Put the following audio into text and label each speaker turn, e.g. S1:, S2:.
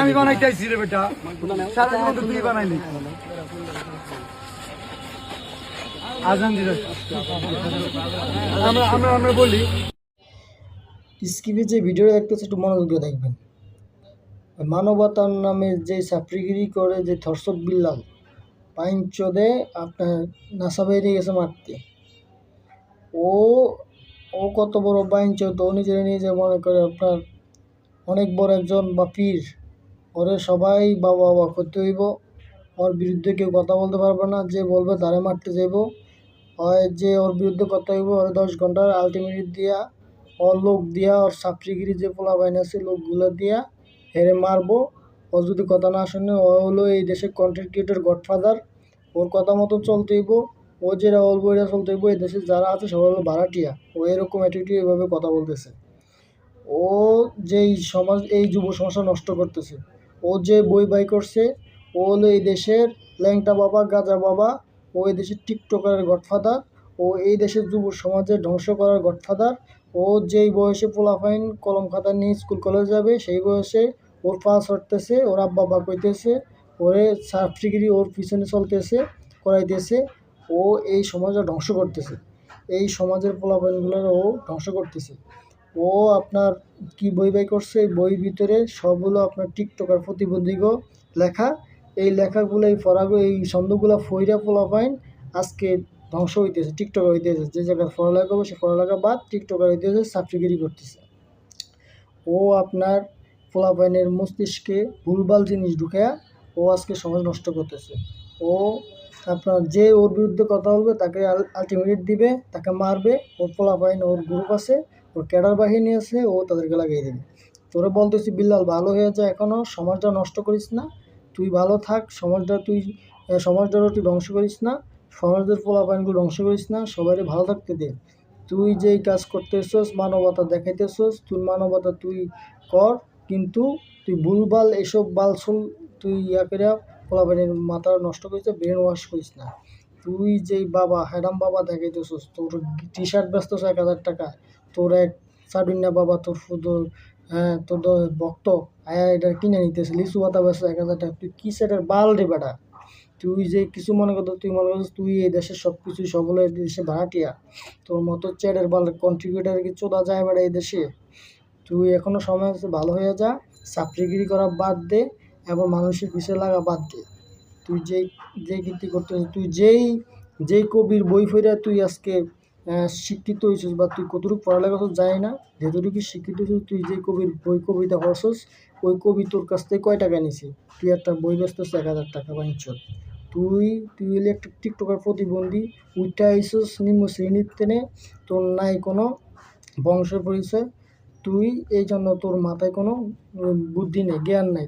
S1: আমি বানাইতে আইছি রে বেটা সারা মতো তুই বানাইলি আজান দিলে। আমরা আমরা আমরা বলি
S2: স্কিপে যে ভিডিও দেখতেছে, একটু মনোযোগ দিয়ে দেখবেন। মানবতার নামে যে চাপড়িগিরি করে যে ধর্ষক বিল্লাল পাইন চোদে আপনার নাসা বাইরে গেছে মারতে। ও ও কত বড় বাইন চোদ ও নিজের নিজে মনে করে আপনার অনেক বড় একজন বা পীর, ওরে সবাই বাবা বাবা করতে হইব। ওর বিরুদ্ধে কেউ কথা বলতে পারবে না, যে বলবে তারে মারতে যাইব। হয় যে ওর বিরুদ্ধে কথা হইব, ওর দশ ঘণ্টার আলটিমেট দিয়া ওর লোক দিয়া ওর ছাত্রীগিরি যে পোলা বাইন আছে লোকগুলো দিয়া হেরে মারবো। ও যদি কথা না শুনে, ও হলো এই দেশের কন্টেন্ট ক্রিয়েটর গডফাদার ওর কথা মতো চলতে হইব। ও যেটা এটা চলতে হইব, এই দেশে যারা আছে সবাই হলো ভাড়াটিয়া। ও এরকম অ্যাটিটিউড এভাবে কথা বলতেছে। ও যেই সমাজ, এই যুব সমাজটা নষ্ট করতেছে। ও যে বই বাই করছে, ও হলো এই দেশের ল্যাংটা বাবা, গাজা বাবা, ও এই দেশের টিকটকারের গডফাদার ও এই দেশের যুব সমাজের ধ্বংস করার গডফাদার ও যেই বয়সে পোলাফাইন কলম খাতা নিয়ে স্কুল কলেজ যাবে, সেই বয়সে ওর পা ছড়তেছে ওর আব্বা বা কইতেছে ওরে সার্টিফিকেট ওর পিছনে চলতেছে করাইতেছে ও এই সমাজটা ধ্বংস করতেছে। এই সমাজের পোলাপাইনগুলোর ও ধ্বংস করতেছে। ও আপনার কি বই বাই করছে? বই ভিতরে সবগুলো আপনার টিকটকার প্রতিবন্ধীগ লেখা। এই লেখাগুলো এই পড়াগুলো এই ছন্দগুলো ফইরা পোলাপাইন আজকে ধ্বংস হইতেছে, টিকটকার হইতেছে, যে জায়গায় পড়ালেখা করবে, সে পড়ালেখা বাদ টিকটকার হইতেছে সাবসিডিগিরি করতেছে। ও আপনার পোলাপাইনের মস্তিষ্কে ভুলভাল জিনিস ঢুকায়া ও আজকে সমাজ নষ্ট করতেছে। ও আপনার যে ওর বিরুদ্ধে কথা বলবে, তাকে আলটিমেট দিবে, তাকে মারবে, ওর পোলাপাইন ওর গ্রুপ আছে, ওর ক্যাডার বাহিনী আছে, ও তাদেরকে লাগিয়ে দেবে। তোরে বলতেছি, বিল্লাল, ভালো হয়ে যায় এখনও সমাজটা নষ্ট করিস না, তুই ভালো থাক, সমাজটা তুই সমাজটারও তুই ধ্বংস করিস না সমাজের পোলাপাইনগুলো ধ্বংস করিস না সবাই ভালো থাকতে দে। তুই যেই কাজ করতেছস, মানবতা দেখাইতেছস তুই মানবতা তুই কর, কিন্তু তুই ভুলভাল এসব বালসুল তুই ইয়া করে পোলাপাইনের মাথা নষ্ট করিস ব্রেন ওয়াশ করিস না। তুই যেই বাবা হ্যাডাম বাবা দেখাইতেছস, তোর টি শার্ট বেচতেছ এক হাজার টাকা তোর এক সাবিনা বাবা, তোর শুধু হ্যাঁ তোর ভক্ত, আয়া এটা কিনে নিতেছে, লিচু পাতা ব্যস্ত এক হাজার টাকা তুই কি সেটার বাল রে বেটা? তুই যে কিছু মনে করতো তুই মনে করছিস তুই এই দেশের সব কিছুই সবগুলো এই দেশে ভাড়াটিয়া। তোর মতো চ্যাটের বাল কন্ট্রিবিউটার কি চোদা যায় বেড়া এই দেশে? তুই এখনও সময় আছে, ভালো হয়ে যা, চাকরিগিরি করা বাদ দে, এবং মানুষের পিছিয়ে লাগা বাদ দে। তুই যেই যেই কীর্তি করতেছিস তুই যেই যেই কবির বই ফইরা তুই আজকে শিক্ষিত হয়েছিস বা তুই কতটুকু পড়ালেখা করছিস জানি না, যেতটুকু শিক্ষিত হয়েছিস তুই যে কবির বই কবিতা পড়ছস, ওই কবি তোর কাছ থেকে কয় টাকা নিছি? তুই একটা বই বেচতেছিস এক হাজার টাকা বানিয়েছ তুই তুই হলে একটা টিকটকার প্রতিবন্ধী। উইটা আইসস নিম্ন শ্রেণির টেনে তোর নাই কোনো বংশ পরিচয়। তুই এই জন্য তোর মাথায় কোনো বুদ্ধি নেই, জ্ঞান নাই।